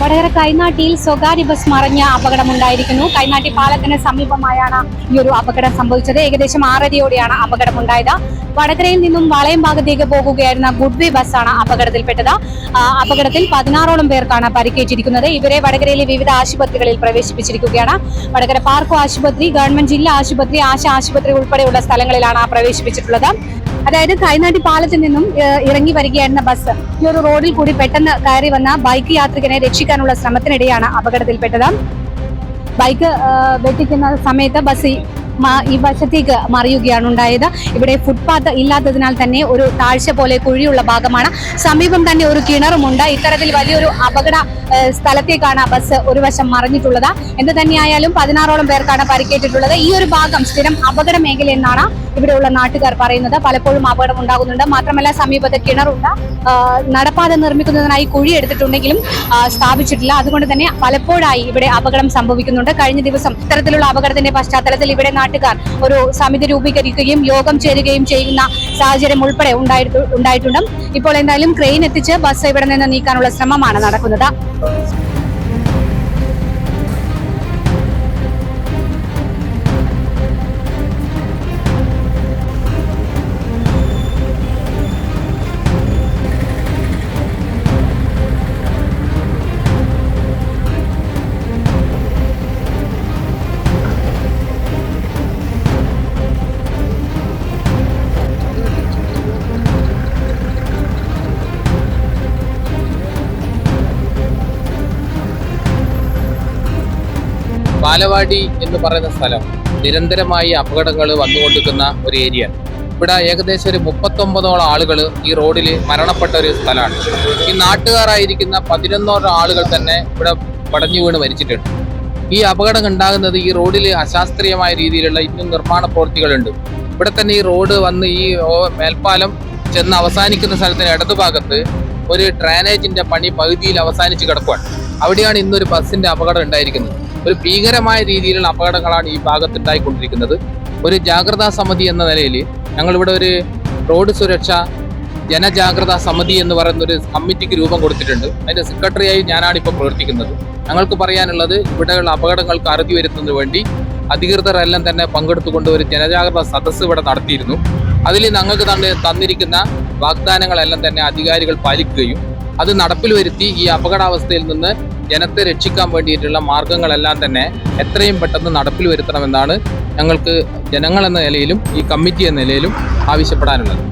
വടകര കൈനാട്ടിയിൽ സ്വകാര്യ ബസ് മറിഞ്ഞ അപകടമുണ്ടായിരിക്കുന്നു. കൈനാട്ടി പാലത്തിന് സമീപമായാണ് ഈ ഒരു അപകടം സംഭവിച്ചത്. ഏകദേശം ആറരയോടെയാണ് അപകടമുണ്ടായത്. വടകരയിൽ നിന്നും വളയം ഭാഗത്തേക്ക് പോകുകയായിരുന്ന ഗുഡ്വേ ബസ്സാണ് അപകടത്തിൽപ്പെട്ടത്. അപകടത്തിൽ പതിനാറോളം പേർക്കാണ് പരിക്കേറ്റിരിക്കുന്നത്. ഇവരെ വടകരയിലെ വിവിധ ആശുപത്രികളിൽ പ്രവേശിപ്പിച്ചിരിക്കുകയാണ്. വടകര പാർക്കോ ആശുപത്രി ഗവൺമെന്റ് ജില്ലാ ആശുപത്രി ആശ ആശുപത്രി ഉൾപ്പെടെയുള്ള സ്ഥലങ്ങളിലാണ് പ്രവേശിപ്പിച്ചിട്ടുള്ളത്. അതായത് കൈനാട്ടി പാലത്തിൽ നിന്നും ഇറങ്ങി വരികയായിരുന്ന ബസ് ഈ ഒരു റോഡിൽ കൂടി പെട്ടെന്ന് കയറി വന്ന ബൈക്ക് യാത്രികനെ രക്ഷിക്കാനുള്ള ശ്രമത്തിനിടെയാണ് അപകടത്തിൽപ്പെട്ടത്. ബൈക്ക് വെട്ടിക്കുന്ന സമയത്ത് ബസ് ഈ വശത്തേക്ക് മറിയുകയാണ് ഉണ്ടായത്. ഇവിടെ ഫുട്പാത്ത് ഇല്ലാത്തതിനാൽ തന്നെ ഒരു താഴ്ച പോലെ കുഴിയുള്ള ഭാഗമാണ്. സമീപം തന്നെ ഒരു കിണറുമുണ്ട് ഇത്തരത്തിൽ വലിയൊരു അപകട സ്ഥലത്തേക്കാണ് ബസ് ഒരു വശം മറിഞ്ഞിട്ടുള്ളത്. എന്ത് തന്നെയായാലും പതിനാറോളം പേർക്കാണ് പരിക്കേറ്റിട്ടുള്ളത്. ഈ ഒരു ഭാഗം സ്ഥിരം അപകട മേഖല എന്നാണ് ഇവിടെയുള്ള നാട്ടുകാർ പറയുന്നത്. പലപ്പോഴും അപകടം ഉണ്ടാകുന്നുണ്ട്. മാത്രമല്ല സമീപത്ത് കിണറുണ്ട്. നടപ്പാത നിർമ്മിക്കുന്നതിനായി കുഴി എടുത്തിട്ടുണ്ടെങ്കിലും സ്ഥാപിച്ചിട്ടില്ല. അതുകൊണ്ട് തന്നെ പലപ്പോഴായി ഇവിടെ അപകടം സംഭവിക്കുന്നുണ്ട്. കഴിഞ്ഞ ദിവസം ഇത്തരത്തിലുള്ള അപകടത്തിന്റെ പശ്ചാത്തലത്തിൽ ഇവിടെ നാട്ടുകാർ ഒരു സമിതി രൂപീകരിക്കുകയും യോഗം ചേരുകയും ചെയ്യുന്ന സാഹചര്യം ഉൾപ്പെടെ ഉണ്ടായിട്ടുണ്ട്. ഇപ്പോൾ എന്തായാലും ക്രെയിൻ എത്തിച്ച് ബസ് ഇവിടെ നിന്ന് നീക്കാനുള്ള ശ്രമമാണ് നടക്കുന്നത്. ബാലവാടി എന്ന് പറയുന്ന സ്ഥലം നിരന്തരമായി അപകടങ്ങൾ വന്നുകൊണ്ടിരിക്കുന്ന ഒരു ഏരിയ. ഇവിടെ ഏകദേശം ഒരു മുപ്പത്തൊമ്പതോളം ആളുകൾ ഈ റോഡിൽ മരണപ്പെട്ട ഒരു സ്ഥലമാണ്. ഈ നാട്ടുകാരായിരിക്കുന്ന പതിനൊന്നോളം ആളുകൾ തന്നെ ഇവിടെ പടഞ്ഞു വീണ് മരിച്ചിട്ടുണ്ട്. ഈ അപകടം ഉണ്ടാകുന്നത് ഈ റോഡിൽ അശാസ്ത്രീയമായ രീതിയിലുള്ള ഇന്നും നിർമ്മാണ പ്രവൃത്തികളുണ്ട്. ഇവിടെ തന്നെ ഈ റോഡ് വന്ന് ഈ മേൽപ്പാലം ചെന്ന് അവസാനിക്കുന്ന സ്ഥലത്തിന് ഇടതുഭാഗത്ത് ഒരു ഡ്രൈനേജിന്റെ പണി പകുതിയിൽ അവസാനിച്ച് കിടക്കുകയാണ് അവിടെയാണ് ഇന്നൊരു ബസ്സിന്റെ അപകടം ഉണ്ടായിരിക്കുന്നത്. ഒരു ഭീകരമായ രീതിയിലുള്ള അപകടങ്ങളാണ് ഈ ഭാഗത്തുണ്ടായിക്കൊണ്ടിരിക്കുന്നത്. ഒരു ജാഗ്രതാ സമിതി എന്ന നിലയിൽ ഞങ്ങളിവിടെ ഒരു റോഡ് സുരക്ഷ ജനജാഗ്രതാ സമിതി എന്ന് പറയുന്ന ഒരു കമ്മിറ്റിക്ക് രൂപം കൊടുത്തിട്ടുണ്ട്. അതിന്റെ സെക്രട്ടറിയായി ഞാനാണ് ഇപ്പോൾ പ്രവർത്തിക്കുന്നത്. ഞങ്ങൾക്ക് പറയാനുള്ളത് ഇവിടെയുള്ള അപകടങ്ങൾക്ക് അറുതി വരുത്തുന്നതിന് വേണ്ടി അധികൃതരെല്ലാം തന്നെ പങ്കെടുത്തുകൊണ്ട് ഒരു ജനജാഗ്രത സദസ്സ് ഇവിടെ നടത്തിയിരുന്നു. അതിൽ ഞങ്ങൾക്ക് തന്നെ തന്നിരിക്കുന്ന വാഗ്ദാനങ്ങളെല്ലാം തന്നെ അധികാരികൾ പാലിക്കുകയും അത് നടപ്പിൽ വരുത്തി ഈ അപകടാവസ്ഥയിൽ നിന്ന് ജനത്തെ രക്ഷിക്കാൻ വേണ്ടിയിട്ടുള്ള മാർഗങ്ങളെല്ലാം തന്നെ എത്രയും പെട്ടെന്ന് നടപ്പിൽ വരുത്തണമെന്നാണ് ഞങ്ങൾക്ക് ജനങ്ങളെന്ന നിലയിലും ഈ കമ്മിറ്റി എന്ന നിലയിലും ആവശ്യപ്പെടാനുള്ളത്.